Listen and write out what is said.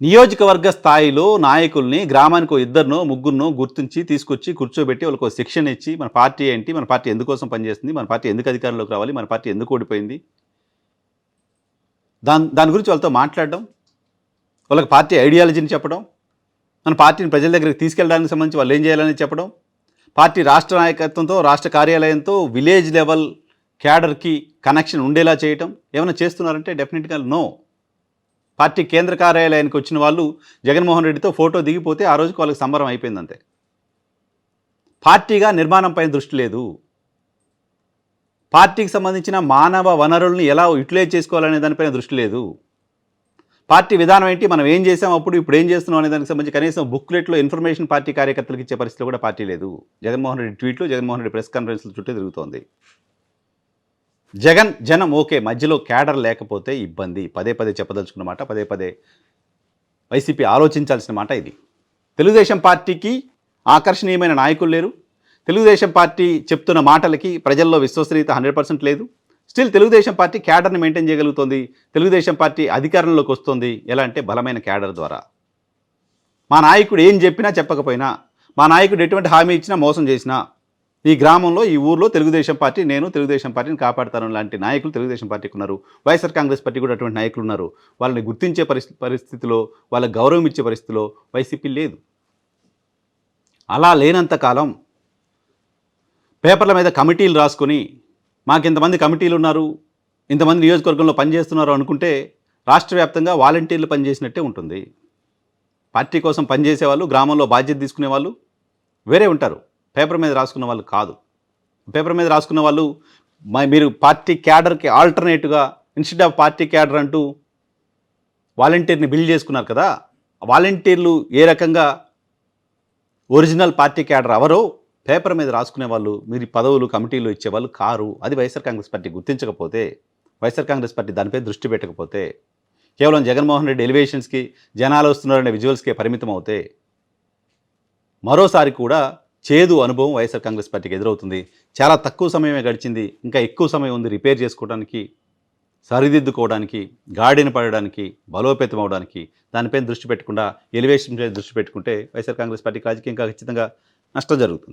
నియోజకవర్గ స్థాయిలో నాయకుల్ని గ్రామానికి ఓ ఇద్దరినో ముగ్గురునో గుర్తించి తీసుకొచ్చి కూర్చోబెట్టి వాళ్ళకి ఒక శిక్షణ ఇచ్చి మన పార్టీ ఏంటి మన పార్టీ ఎందుకోసం పనిచేస్తుంది మన పార్టీ ఎందుకు అధికారంలోకి రావాలి మన పార్టీ ఎందుకు ఓడిపోయింది? దాని దాని గురించి వాళ్ళతో మాట్లాడడం వాళ్ళకి పార్టీ ఐడియాలజీని చెప్పడం మన పార్టీని ప్రజల దగ్గరికి తీసుకెళ్ళడానికి సంబంధించి వాళ్ళు ఏం చేయాలని చెప్పడం పార్టీ రాష్ట్ర నాయకత్వంతో రాష్ట్ర కార్యాలయంతో విలేజ్ లెవెల్ క్యాడర్కి కనెక్షన్ ఉండేలా చేయటం ఏమైనా చేస్తున్నారంటే డెఫినెట్గా నో. పార్టీ కేంద్ర కార్యాలయానికి వచ్చిన వాళ్ళు జగన్మోహన్ రెడ్డితో ఫోటో దిగిపోతే ఆ రోజుకి వాళ్ళకి సంబరం అయిపోయింది అంతే పార్టీగా నిర్మాణం పైన దృష్టి లేదు. పార్టీకి సంబంధించిన మానవ వనరుల్ని ఎలా యూటిలైజ్ చేసుకోవాలనే దానిపైన దృష్టి లేదు. పార్టీ విధానం ఏంటి? మనం ఏం చేసాం అప్పుడు ఇప్పుడు ఏం చేస్తున్నాం అనే దానికి సంబంధించి కనీసం బుక్లెట్లో ఇన్ఫర్మేషన్ పార్టీ కార్యకర్తలకు ఇచ్చే పరిస్థితి కూడా పార్టీ లేదు. జగన్మోహన్ రెడ్డి ట్వీట్లు జగన్మోహన్ రెడ్డి ప్రెస్ కాన్ఫరెన్స్ల చుట్టూ తిరుగుతోంది. జగన్ జనం ఓకే మధ్యలో క్యాడర్ లేకపోతే ఇబ్బంది. పదే పదే చెప్పదలుచుకున్న మాట పదే పదే వైసీపీ ఆలోచించాల్సిన మాట ఇది. తెలుగుదేశం పార్టీకి ఆకర్షణీయమైన నాయకులు లేరు. తెలుగుదేశం పార్టీ చెప్తున్న మాటలకి ప్రజల్లో విశ్వసనీయత హండ్రెడ్ పర్సెంట్ లేదు. స్టిల్ తెలుగుదేశం పార్టీ క్యాడర్ని మెయింటైన్ చేయగలుగుతుంది. తెలుగుదేశం పార్టీ అధికారంలోకి వస్తుంది. ఎలా అంటే బలమైన క్యాడర్ ద్వారా. మా నాయకుడు ఏం చెప్పినా చెప్పకపోయినా మా నాయకుడు ఎటువంటి హామీ ఇచ్చినా మోసం చేసినా ఈ గ్రామంలో ఈ ఊర్లో తెలుగుదేశం పార్టీ నేను తెలుగుదేశం పార్టీని కాపాడతాను లాంటి నాయకులు తెలుగుదేశం పార్టీకి ఉన్నారు. వైఎస్ఆర్ కాంగ్రెస్ పార్టీ కూడా అటువంటి నాయకులు ఉన్నారు. వాళ్ళని గుర్తించే పరిస్థితి పరిస్థితిలో వాళ్ళకి గౌరవం ఇచ్చే పరిస్థితిలో వైసీపీ లేదు. అలా లేనంత కాలం పేపర్ల మీద కమిటీలు రాసుకొని మాకు ఇంతమంది కమిటీలు ఉన్నారు ఇంతమంది నియోజకవర్గంలో పనిచేస్తున్నారు అనుకుంటే రాష్ట్ర వ్యాప్తంగా వాలంటీర్లు పనిచేసినట్టే ఉంటుంది. పార్టీ కోసం పనిచేసేవాళ్ళు గ్రామంలో బాధ్యత తీసుకునే వాళ్ళు వేరే ఉంటారు. పేపర్ మీద రాసుకున్న వాళ్ళు కాదు. పేపర్ మీద రాసుకున్న వాళ్ళు మీరు పార్టీ క్యాడర్కి ఆల్టర్నేట్గా ఇన్స్టెడ్ ఆఫ్ పార్టీ క్యాడర్ అంటూ వాలంటీర్ని బిల్డ్ చేసుకున్నారు కదా వాలంటీర్లు ఏ రకంగా ఒరిజినల్ పార్టీ క్యాడర్ ఎవరో పేపర్ మీద రాసుకునే వాళ్ళు మీరు పదవులు కమిటీలు ఇచ్చేవాళ్ళు కారు. అది వైఎస్ఆర్ కాంగ్రెస్ పార్టీ గుర్తించకపోతే వైఎస్ఆర్ కాంగ్రెస్ పార్టీ దానిపై దృష్టి పెట్టకపోతే కేవలం జగన్మోహన్ రెడ్డి ఎలివేషన్స్కి జనాలు వస్తున్నారనే విజువల్స్కే పరిమితం అవుతే మరోసారి కూడా చేదు అనుభవం వైఎస్ఆర్ కాంగ్రెస్ పార్టీకి ఎదురవుతుంది. చాలా తక్కువ సమయమే గడిచింది. ఇంకా ఎక్కువ సమయం ఉంది రిపేర్ చేసుకోవడానికి సరిదిద్దుకోవడానికి గాడిన పడడానికి బలోపేతం అవడానికి దానిపైన దృష్టి పెట్టకుండా ఎలివేషన్ దృష్టి పెట్టుకుంటే వైఎస్ఆర్ కాంగ్రెస్ పార్టీకి రాజకీయంగా ఖచ్చితంగా నష్టం జరుగుతుంది.